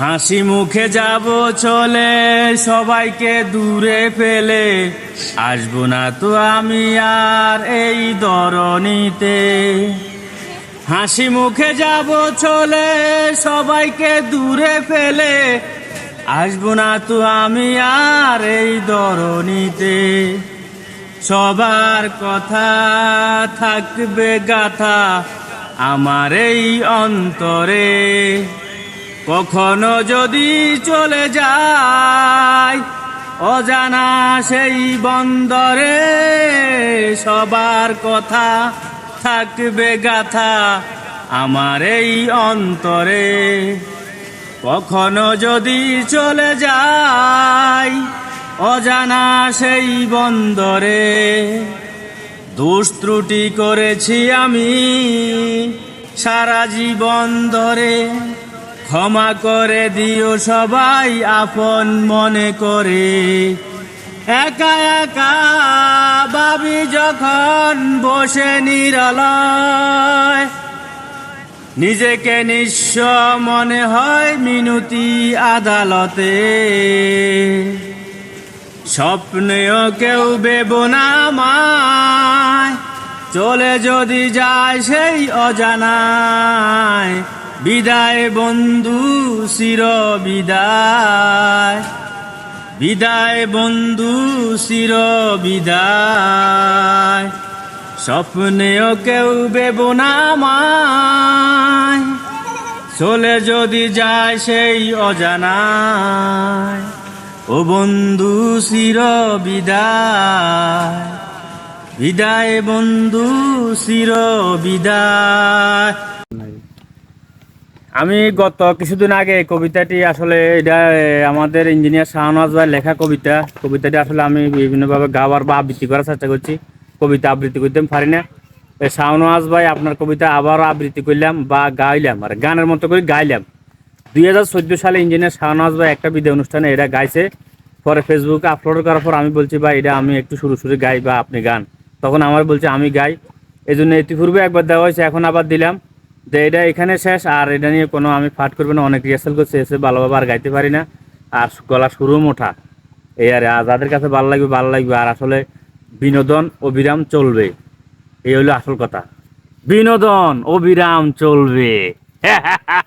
হাসি মুখে যাব চলে, সবাইকে দূরে ফেলে। আসব না তো আমি আর এই দরনিতে হাসি মুখে যাব চলে, সবাইকে দূরে ফেলে। আসব না তো আমি আর এই দরনিতে সবার কথা থাকবে গাথা আমার এই অন্তরে। কখনো যদি চলে যায়, অজানা সেই বন্দরে সবার কথা থাকবে গাথা আমার এই অন্তরে। কখনো যদি চলে যায়, অজানা সেই বন্দরে। দোষ ত্রুটি করেছি আমি সারা জীবন ধরে। ক্ষমা করে দিও সবাই আপন মনে করে। একা একা ভাবি যখন বসে নিরলয়। নিজেকে নিঃস্ব মনে হয় মিনতি আদালতে। স্বপ্নেও কেউ বেব না আমায়। চলে যদি যায় সেই অজানায়। বিদায় বন্ধু চির বিদায়। বিদায় বন্ধু চির বিদায়। স্বপ্নেও কেউ বেব না আমায়। চলে যদি যায় সেই অজানায়। ও বন্ধু চির বিদায়। বিদায় বন্ধু চির বিদায়। আমি গত কিছুদিন আগে কবিতাটি আসলে এটা আমাদের ইঞ্জিনিয়ার শাহনওয়াজ ভাই লেখা কবিতা। কবিতাটি আসলে আমি বিভিন্নভাবে গাওয়ার বা আবৃত্তি করার চেষ্টা করছি। কবিতা আবৃত্তি করতে পারি না। শাহনওয়াজ ভাই আপনার কবিতা আবারও আবৃত্তি করলাম বা গাইলাম, আর গানের মতো করে গাইলাম। দুই হাজার চোদ্দ সালে ইঞ্জিনিয়ার শাহনওয়াজ ভাই একটা বিদ্যা অনুষ্ঠানে এটা গাইছে। পরে ফেসবুকে আপলোড করার পর আমি বলছি, ভাই, এটা আমি একটু শুরু শুরু গাই বা আপনি গান। তখন আমার বলছে, আমি গাই। এই জন্য ইতিপূর্বে একবার দেওয়া হয়েছে, এখন আবার দিলাম। যে এটা এখানে শেষ, আর এটা নিয়ে কোনো আমি ফাট করব না, অনেক রিহার্সাল করছে, এসে ভালোভাবে আর গাইতে পারি না। আর গলা শুরু মোটা। এই আর যাদের কাছে ভালো লাগবে ভালো লাগবে। আর আসলে বিনোদন অবিরাম চলবে। এই হলো আসল কথা। বিনোদন অবিরাম চলবে।